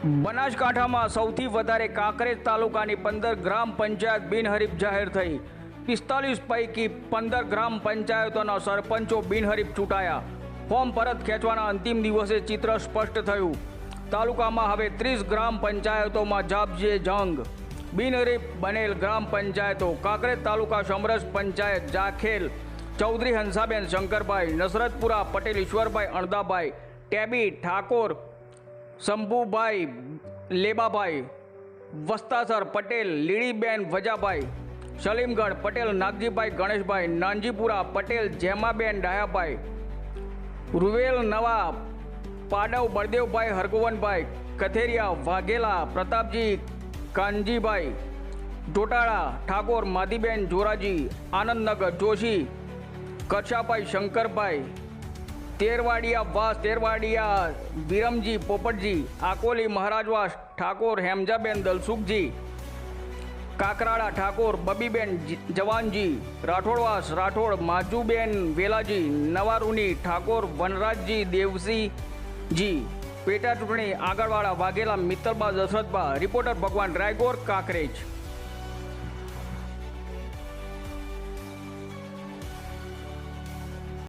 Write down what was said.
બનાસકાંઠામાં સૌથી વધારે કાંકરેજ તાલુકાની પંદર ગ્રામ પંચાયત બિનહરીફ જાહેર થઈ. પિસ્તાલીસ પૈકી પંદર ગ્રામ પંચાયતોના સરપંચો બિનહરીફ ચૂંટાયા. ફોર્મ પરત ખેંચવાના અંતિમ દિવસે ચિત્ર સ્પષ્ટ થયું. તાલુકામાં હવે ત્રીસ ગ્રામ પંચાયતોમાં જાપજે જંગ. બિનહરીફ બનેલ ગ્રામ પંચાયતો કાંકરેજ તાલુકા સમરસ પંચાયત જાખેલ. ચૌધરી હંસાબેન શંકરભાઈ, નસરતપુરા પટેલ ઈશ્વરભાઈ અણદાભાઈ, ટેબી ઠાકોર શંભુભાઈ લેબાભાઈ, વસ્તાસર પટેલ લીડીબેન વજાભાઈ, સલીમગઢ પટેલ, નાગજીભાઈ ગણેશભાઈ, નાનજીપુરા પટેલ, જેમાબેન ડાયાભાઈ, રૂવેલ નવા પાડવ બળદેવભાઈ હરગોવનભાઈ, કથેરિયા વાઘેલા, પ્રતાપજી કાનજીભાઈ ટોટાળા ઠાકોર, માધીબેન જોરાજી, આનંદનગર જોશી, કચ્છાભાઈ શંકરભાઈ તેરવાડિયા વાસ, તેરવાડિયા વિરમજી, પોપટજી, આકોલી, મહારાજવાસ, ઠાકોર, હેમજાબેન, દલસુખજી, કાકરાળા, ઠાકોર, બબીબેન જવાનજી, રાઠોડવાસ, રાઠોડ, માજુબેન, વેલાજી, નવારુની, ઠાકોર, વનરાજજી, દેવસિંહજી, પેટા ચૂંટણી આગળવાળા વાઘેલા, મિત્તલબા, દશરથબા, રિપોર્ટર ભગવાન રાયગોર, કાંકરેજ.